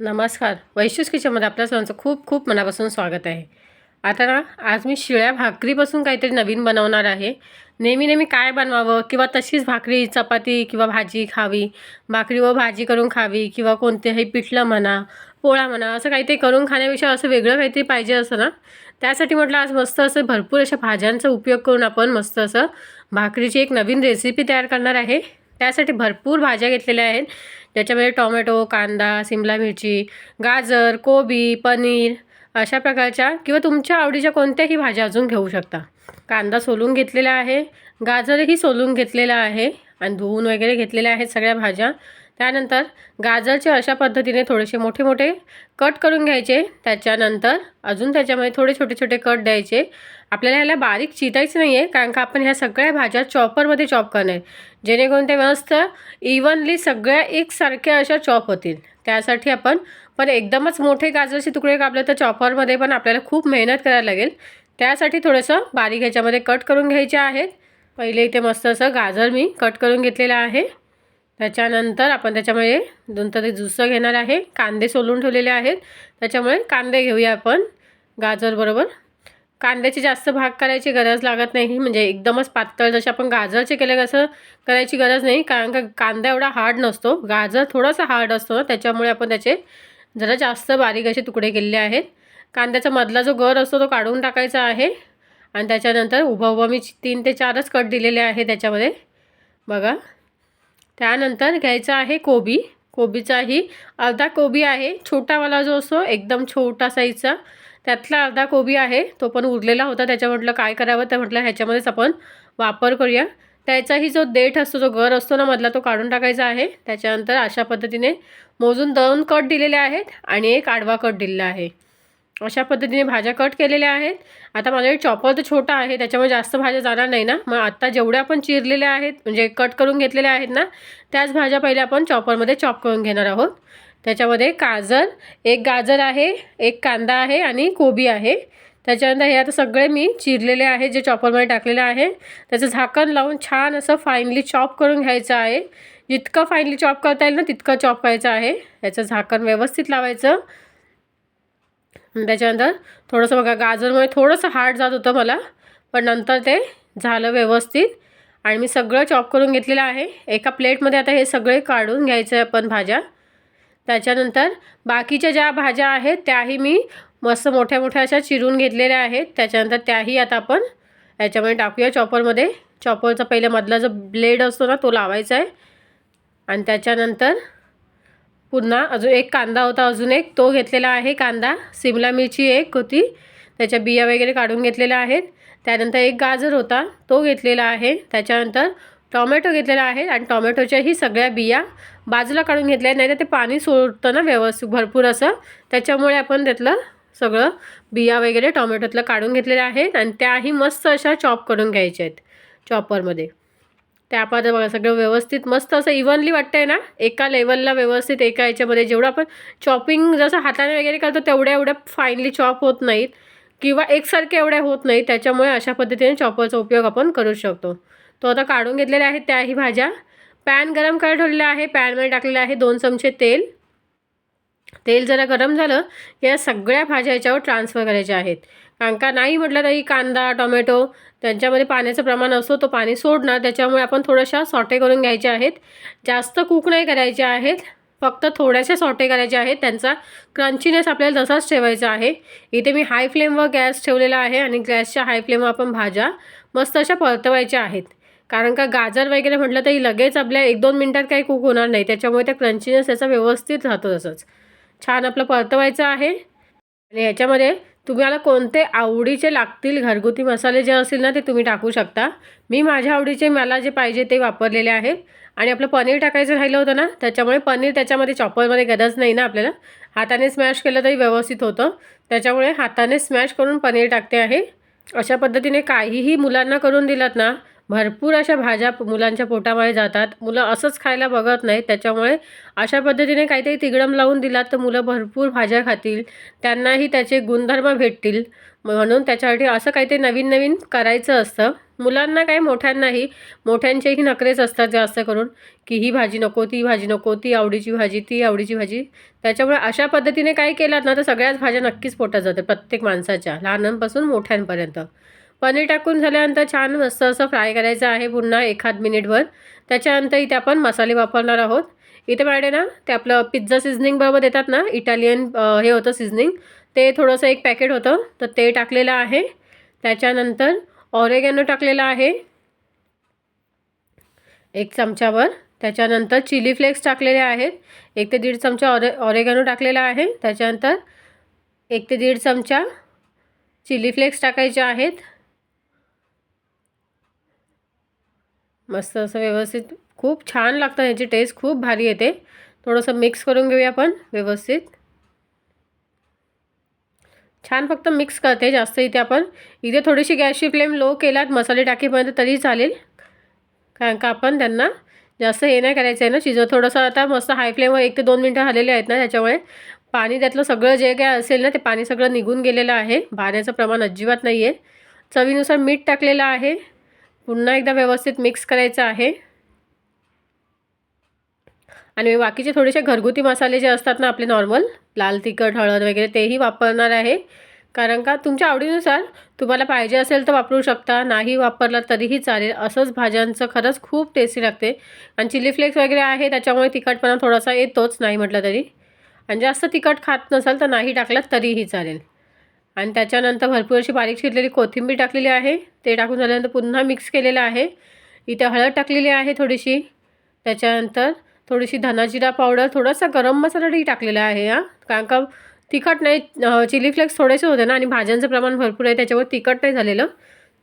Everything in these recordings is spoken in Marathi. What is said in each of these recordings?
नमस्कार. वैशिष्ट किचनमध्ये आपल्या सर्वांचं खूप खूप मनापासून स्वागत आहे. आता ना आज मी शिळ्या भाकरीपासून काहीतरी नवीन बनवणार आहे. नेहमी नेहमी काय बनवावं किंवा तशीच भाकरी चपाती किंवा भाजी खावी भाकरी व भाजी करून खावी किंवा कोणतेही पिठलं म्हणा पोळा म्हणा असं काहीतरी करून खाण्यापेक्षा असं वेगळं काहीतरी पाहिजे असं ना? त्यासाठी म्हटलं आज मस्त असं भरपूर अशा भाज्यांचा उपयोग करून आपण मस्त असं भाकरीची एक नवीन रेसिपी तयार करणार आहे. त्यासाठी भरपूर भाज्या घेतलेल्या आहेत. ज्याच्यामध्ये टोमॅटो कांदा सिमला मिरची गाजर कोबी पनीर अशा प्रकारच्या किंवा तुमच्या आवडीच्या कोणत्याही भाज्या अजून घेऊ शकता. कांदा सोलून घेतलेला आहे गाजरही सोलून घेतलेला आहे आणि धुवून वगैरे घेतलेल्या आहेत सगळ्या भाज्या. त्यानंतर गाजरचे अशा पद्धतीने थोडेसे मोठे मोठे कट करून घ्यायचे. त्याच्यानंतर अजून त्याच्यामध्ये थोडे छोटे छोटे कट द्यायचे. आपल्याला ह्याला बारीक चितायचं नाही आहे कारण का आपण ह्या सगळ्या भाज्या चॉपरमध्ये चॉप करणार. जेणेकरून ते मस्त इव्हनली सगळ्या एकसारख्या अशा चॉप होतील. त्यासाठी आपण पण एकदमच मोठे गाजरचे तुकडे कापले तर चॉपरमध्ये पण आपल्याला खूप मेहनत करायला लागेल. त्यासाठी थोडंसं बारीक ह्याच्यामध्ये कट करून घ्यायचे आहेत. पहिले इथे मस्त असं गाजर मी कट करून घेतलेलं आहे. त्याच्यानंतर आपण त्याच्यामध्ये दोन तरी जुसं घेणार आहे. कांदे सोलून ठेवलेले आहेत. त्याच्यामुळे कांदे घेऊया आपण. गाजरबरोबर कांद्याची जास्त भाग करायची गरज लागत नाही. म्हणजे एकदमच पातळ जसे आपण गाजरचे केले कसं करायची गरज नाही. कारण का कांदा एवढा हार्ड नसतो. गाजर थोडासा हार्ड असतो ना. त्याच्यामुळे आपण त्याचे जरा जास्त बारीक असे तुकडे केलेले आहेत. कांद्याचा मधला जो गर असतो तो काढून टाकायचा आहे. आणि त्याच्यानंतर उभा उभा मी तीन ते चारच कट दिलेले आहे त्याच्यामध्ये. बघा. त्यानंतर घ्यायचा आहे कोबी. कोबीचाही अर्धा कोबी आहे. छोटावाला जो असतो एकदम छोटा साईजचा त्यातला अर्धा कोबी आहे. तो पण उरलेला होता. त्याच्या म्हटलं काय करावं? तर म्हटलं ह्याच्यामध्येच आपण वापर करूया. त्याचाही जो देठ असतो जो गर असतो ना मधला तो काढून टाकायचा आहे. त्याच्यानंतर अशा पद्धतीने मोजून दोन कट दिलेले आहेत आणि एक आडवा कट दिलेला आहे. अशा पद्धतीने भाज्या कट केलेल्या आहेत. आता माझ्याकडे चॉपर तर छोटा आहे त्याच्यामुळे जास्त भाज्या जाणार नाही ना. मग आत्ता जेवढ्या आपण चिरलेल्या आहेत म्हणजे कट करून घेतलेल्या आहेत ना त्याच भाज्या पहिले आपण चॉपरमध्ये चॉप करून घेणार आहोत. त्याच्यामध्ये गाजर एक गाजर आहे एक कांदा आहे आणि कोबी आहे. त्याच्यानंतर हे आता सगळे मी चिरलेले आहे जे चॉपरमध्ये टाकलेलं आहे. त्याचं झाकण लावून छान असं फाईनली चॉप करून घ्यायचं आहे. जितकं फाईनली चॉप करता येईल ना तितकं चॉप करायचं आहे. याचं झाकण व्यवस्थित लावायचं. त्याच्यानंतर थोडंसं बघा गाजरमुळे थोडंसं हार्ड जात होतं मला पण नंतर ते झालं व्यवस्थित. आणि मी सगळं चॉप करून घेतलेलं आहे. एका प्लेटमध्ये आता हे सगळे काढून घ्यायचं आहे आपण भाज्या. त्याच्यानंतर बाकीच्या ज्या भाज्या आहेत त्याही मी मस्त मोठ्या मोठ्या अशा चिरून घेतलेल्या आहेत. त्याच्यानंतर त्याही आता आपण याच्यामध्ये टाकूया चॉपरमध्ये. चॉपरचा पहिल्या मधला जो ब्लेड असतो ना तो लावायचा आहे. आणि त्याच्यानंतर पुन्हा अजून एक कांदा होता अजून एक. तो घेतलेला आहे कांदा. सिमला मिरची एक होती. त्याच्या बिया वगैरे काढून घेतलेल्या आहेत. त्यानंतर एक गाजर होता. तो घेतलेला आहे. त्याच्यानंतर टॉमॅटो घेतलेला आहे आणि टॉमॅटोच्याही सगळ्या बिया बाजूला काढून घेतल्या नाही तर ते पाणी सोडतं ना व्यवस्थित भरपूर असं. त्याच्यामुळे आपण त्यातलं सगळं बिया वगैरे टॉमॅटोतलं काढून घेतलेल्या आहेत आणि त्याही मस्त अशा चॉप करून घ्यायच्या आहेत. चॉपरमध्ये. त्या आपण बघा सगळं व्यवस्थित मस्त असं इव्हनली वाटतंय ना? एका लेवलला व्यवस्थित एका याच्यामध्ये जेवढं आपण चॉपिंग जसं हाताने वगैरे करतो तेवढ्या एवढ्या फाईनली चॉप होत नाहीत. किंवा एकसारखे एवढ्या होत नाहीत त्याच्यामुळे अशा पद्धतीने चॉपरचा उपयोग आपण करू शकतो. तो आता काढून घेतलेल्या आहेत त्याही भाज्या. पॅन गरम करायला ठेवलेलं आहे पॅनमध्ये टाकलेलं आहे दोन चमचे तेल. तेल जरा गरम झालं या सगळ्या भाज्या याच्यावर ट्रान्सफर करायच्या आहेत. कारण का नाही म्हटलं तरी कांदा टोमॅटो त्यांच्यामध्ये पाण्याचं प्रमाण असतो तो पाणी सोडणार. त्याच्यामुळे आपण थोड्याशा सॉटे करून घ्यायच्या आहेत. जास्त कुक नाही करायचे आहेत. फक्त थोड्याशा सॉटे करायच्या आहेत. त्यांचा क्रंचीनेस आपल्याला तसाच ठेवायचा आहे. इथे मी हाय फ्लेमवर गॅस ठेवलेला आहे आणि गॅसच्या हाय फ्लेमवर आपण भाज्या मस्त अशा परतवायच्या आहेत. कारण का गाजर वगैरे म्हटलं तरी लगेच आपल्या एक दोन मिनटात काही कुक होणार नाही. त्याच्यामुळे त्या क्रंचीनेस त्याचा व्यवस्थित राहतो तसंच. छान आपलं परतवायचं आहे. आणि ह्याच्यामध्ये तुम्हाला कोणते आवडीचे लागतील घरगुती मसाले जे असतील ना ते तुम्ही टाकू शकता. मी माझ्या आवडीचे मला जे पाहिजे ते वापरलेले आहेत. आणि आपलं पनीर टाकायचं राहिलं होतं ना त्याच्यामुळे पनीर त्याच्यामध्ये चॉपरमध्ये गरज नाही ना आपल्याला. हाताने स्मॅश केलं तरी व्यवस्थित होतं. त्याच्यामुळे हाताने स्मॅश करून पनीर टाकते आहे. अशा पद्धतीने काहीही मुलांना करून दिलात ना भरपूर अशा भाज्या मुलांच्या पोटामध्ये जातात. मुलं असंच खायला बघत नाही त्याच्यामुळे अशा पद्धतीने काहीतरी तिगडम लावून दिलात तर मुलं भरपूर भाज्या खातील. त्यांनाही त्याचे गुणधर्म भेटतील. म्हणून त्याच्यासाठी असं काहीतरी नवीन नवीन करायचं असतं. मुलांना काय मोठ्यांनाही मोठ्यांचेही नखरेच असतात जास्त करून की ही भाजी नको ती भाजी नको ती आवडीची भाजी ती आवडीची भाजी. त्याच्यामुळे अशा पद्धतीने काय केलात ना तर सगळ्याच भाज्या नक्कीच पोटात जातात प्रत्येक माणसाच्या लहानांपासून मोठ्यांपर्यंत. पनीर टाकून झाल्यानंतर छान मस्त असं फ्राय करायचं आहे पुन्हा एखाद मिनिटभर. त्याच्यानंतर इथे आपण मसाले वापरणार आहोत. इथे मॅडे ना ते आपलं पिझ्झा सिझनिंग बरोबर देतात ना इटालियन हे होतं सिझनिंग ते थोडंसं एक पॅकेट होतं. तर ते टाकलेलं आहे. त्याच्यानंतर ऑरेगॅनो टाकलेला आहे. एक चमच्यावर त्याच्यानंतर चिली फ्लेक्स टाकलेले आहेत. एक ते दीड चमचा ऑरे ऑरेगॅनो टाकलेला आहे. त्याच्यानंतर एक ते दीड चमचा चिली फ्लेक्स टाकायचे आहेत. मस्त असं व्यवस्थित खूप छान लागतं ह्याची टेस्ट खूप भारी येते. थोडंसं मिक्स करून घेऊया आपण व्यवस्थित. छान फक्त मिक्स करते जास्त इथे आपण. इथे थोडीशी गॅसची फ्लेम लो केलात मसाले टाकीपर्यंत तरी चालेल. कारण का आपण त्यांना जास्त हे नाही करायचं आहे ना शिजव थोडंसं आता मस्त हाय फ्लेमवर एक ते दोन मिनटं झालेले आहेत ना त्याच्यामुळे पाणी त्यातलं सगळं जे काय असेल ना ते पाणी सगळं निघून गेलेलं आहे. भाण्याचं प्रमाण अजिबात नाही आहे चवीनुसार मीठ टाकलेलं आहे. पुन्हा एकदा व्यवस्थित मिक्स करायचं आहे. आणि बाकीचे थोडेसे घरगुती मसाले जे असतात ना आपले नॉर्मल लाल तिखट हळद वगैरे तेही वापरणार आहे. कारण का तुमच्या आवडीनुसार तुम्हाला पाहिजे असेल तर वापरू शकता नाही वापरला तरीही चालेल. असंच भाज्यांचं खरंच खूप टेस्टी लागते. आणि चिली फ्लेक्स वगैरे आहे त्याच्यामुळे तिखटपणा थोडासा येतोच नाही म्हटलं तरी. आणि जास्त तिखट खात नसाल तर नाही टाकलं तरीही चालेल. आणि त्याच्यानंतर भरपूर अशी बारीक चिरलेली कोथिंबीर टाकलेली आहे. ते टाकून झाल्यानंतर पुन्हा मिक्स केलेलं आहे. इथे हळद टाकलेली आहे थोडीशी. त्याच्यानंतर थोडीशी धनाजिरा पावडर थोडासा गरम मसालाही टाकलेला आहे हा. कारण का तिखट नाही चिली फ्लेक्स थोडेसे होते ना आणि भाज्यांचं प्रमाण भरपूर आहे त्याच्यावर तिखट नाही झालेलं.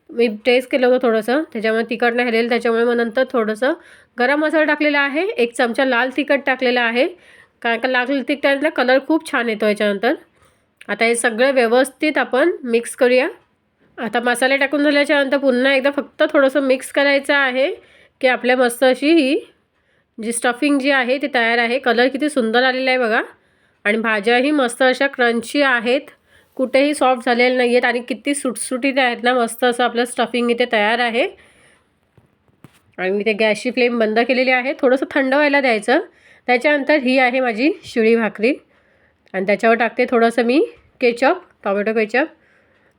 मी टेस्ट केलं होतं थोडंसं त्याच्यामुळे तिखट नाही झालेलं. त्याच्यामुळे मग नंतर थोडंसं गरम मसाला टाकलेला आहे. एक चमचा लाल तिखट टाकलेला आहे. कारण का लाल तिखटाला कलर खूप छान येतो याच्यानंतर. आता हे सगळं व्यवस्थित आपण मिक्स करूया. आता मसाले टाकून झाल्याच्यानंतर पुन्हा एकदा फक्त थोडंसं मिक्स करायचं आहे की आपल्या मस्त अशी ही जी स्टफिंग जी आहे ती तयार आहे. कलर किती सुंदर आलेला आहे बघा. आणि भाज्याही मस्त अशा क्रंची आहेत. कुठेही सॉफ्ट झालेल्या नाही आहेत आणि किती सुटसुटीत आहेत ना मस्त असं आपलं स्टफिंग इथे तयार आहे. आणि मी ते गॅसची फ्लेम बंद केलेली आहे. थोडंसं थंड व्हायला द्यायचं. त्याच्यानंतर ही आहे माझी शिळी भाकरी. आणि त्याच्यावर टाकते थोडंसं मी केचप टॉमॅटो केचप.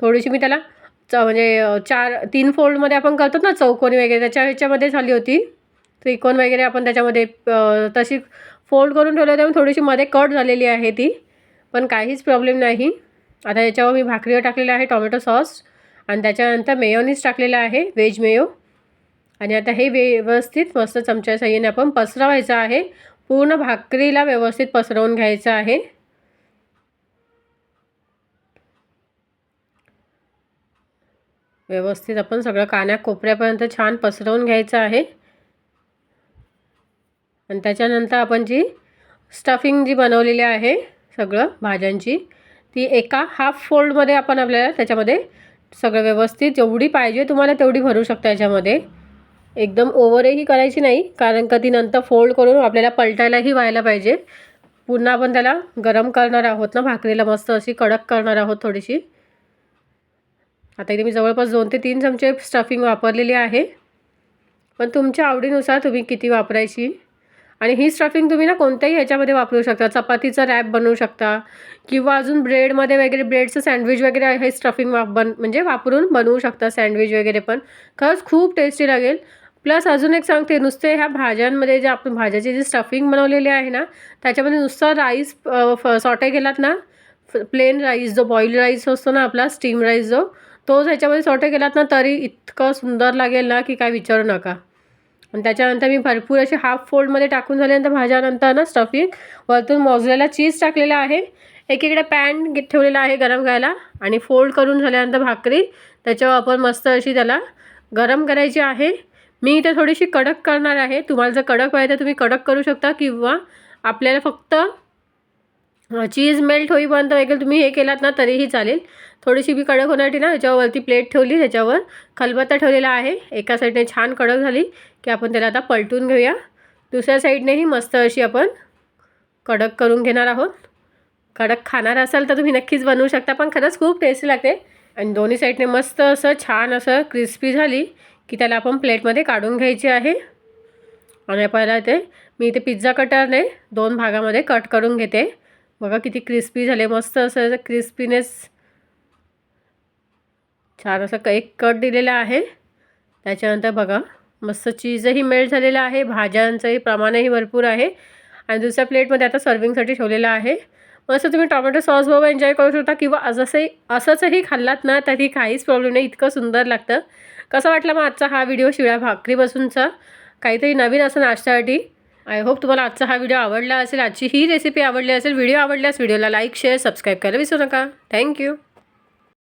थोडीशी मी त्याला च म्हणजे चार तीन फोल्डमध्ये आपण करतो ना चौकोनी वगैरे त्याच्या ह्याच्यामध्ये झाली होती. त्रिकोण वगैरे आपण त्याच्यामध्ये तशी फोल्ड करून ठेवलं त्यामुळे थोडीशी मध्ये कट झालेली आहे ती. पण काहीच प्रॉब्लेम नाही. आता याच्यावर मी भाकरीवर टाकलेलं आहे टॉमॅटो सॉस आणि त्याच्यानंतर मेयोनीज टाकलेलं आहे व्हेज मेयो. आणि आता हे व्यवस्थित मस्त चमच्या साह्याने आपण पसरवायचं आहे. पूर्ण भाकरीला व्यवस्थित पसरवून घ्यायचं आहे. व्यवस्थित आपण सगळं कान्या कोपऱ्यापर्यंत छान पसरवून घ्यायचं आहे. आणि त्याच्यानंतर आपण जी स्टफिंग जी बनवलेली आहे सगळं भाज्यांची ती एका हाफ फोल्डमध्ये आपण आपल्याला त्याच्यामध्ये सगळं व्यवस्थित जेवढी पाहिजे तुम्हाला तेवढी भरू शकता याच्यामध्ये. एकदम ओव्हरही करायची नाही कारण का ती नंतर फोल्ड करून आपल्याला पलटायलाही व्हायला पाहिजे. पुन्हा आपण त्याला गरम करणार आहोत ना भाकरीला मस्त अशी कडक करणार आहोत थोडीशी. आता इथे मी जवळपास दोन ते तीन चमचे स्टफिंग वापरलेली आहे. पण तुमच्या आवडीनुसार तुम्ही किती वापरायची? आणि ही स्टफिंग तुम्ही ना कोणत्याही ह्याच्यामध्ये वापरू शकता. चपातीचा रॅप बनवू शकता. किंवा अजून ब्रेडमध्ये वगैरे ब्रेडचं सँडविच वगैरे हे स्टफिंग वाप बन म्हणजे वापरून बनवू शकता सँडविच वगैरे पण. खरंच खूप टेस्टी लागेल. प्लस अजून एक सांगते नुसते ह्या भाज्यांमध्ये जे आपण भाज्याची जी स्टफिंग बनवलेली आहे ना त्याच्यामध्ये नुसता राईस सॉटे केलात ना प्लेन राईस जो बॉईल राईस असतो ना आपला स्टीम राईस जो तोच ह्याच्यामध्ये सॉटे केलात ना तरी इतकं सुंदर लागेल ना की काय विचारू नका. आणि त्याच्यानंतर मी भरपूर असे हाफ फोल्डमध्ये टाकून झाल्यानंतर भाज्यानंतर ना स्टफिंग वरतून मोजलेला चीज टाकलेला आहे. एकीकडे पॅन ठेवलेला आहे गरम करायला आणि फोल्ड करून झाल्यानंतर भाकरी. त्याच्यावर आपण मस्त अशी त्याला गरम करायची आहे. मी इथे थोडीशी कडक करणार आहे. तुम्हाला जर कडक पाहिजे तर तुम्ही कडक करू शकता किंवा आपल्याला फक्त चीज मेल्ट होईपर्यंत वगैरे तुम्ही हे केलात ना तरीही चालेल. थोडीशी बी कडक होण्यासाठी ना त्याच्यावरती प्लेट ठेवली त्याच्यावर खलबत्ता ठेवलेला आहे. एका साईडने छान कडक झाली की आपण त्याला आता पलटून घेऊया. दुसऱ्या साईडनेही मस्त अशी आपण कडक करून घेणार आहोत. कडक खाणार असाल तर तुम्ही नक्कीच बनवू शकता पण खरंच खूप टेस्टी लागते. आणि दोन्ही साईडने मस्त असं छान असं क्रिस्पी झाली की त्याला आपण प्लेटमध्ये काढून घ्यायची आहे. आणि पहिला ते मी इथे पिझ्झा कटरने दोन भागामध्ये कट करून घेते. बघा किती क्रिस्पी झाले मस्त असं क्रिस्पीनेस छान असं क- एक कट दिलेला आहे. त्याच्यानंतर बघा मस्त चीजही मेल्ट झालेला आहे भाज्यांचंही प्रमाणही भरपूर आहे. आणि दुसऱ्या प्लेटमध्ये आता सर्विंगसाठी ठेवलेलं आहे. मस्त तुम्ही टोमॅटो सॉस बरोबर एन्जॉय करू शकता किंवा असंही असंचही खाल्लात ना तरी काहीच प्रॉब्लेम नाही इतकं सुंदर लागतं. कसं वाटलं मग आजचा हा व्हिडिओ शिळ्या भाकरीपासूनचा? काहीतरी नवीन असं नाश्त्यासाठी? आय होप तुम्हाला आजचा हा व्हिडिओ आवडला असेल आजची ही रेसिपी आवडली असेल व्हिडिओ आवडल्यास व्हिडिओला लाईक शेअर सबस्क्राईब करायला विसरू नका. थँक्यू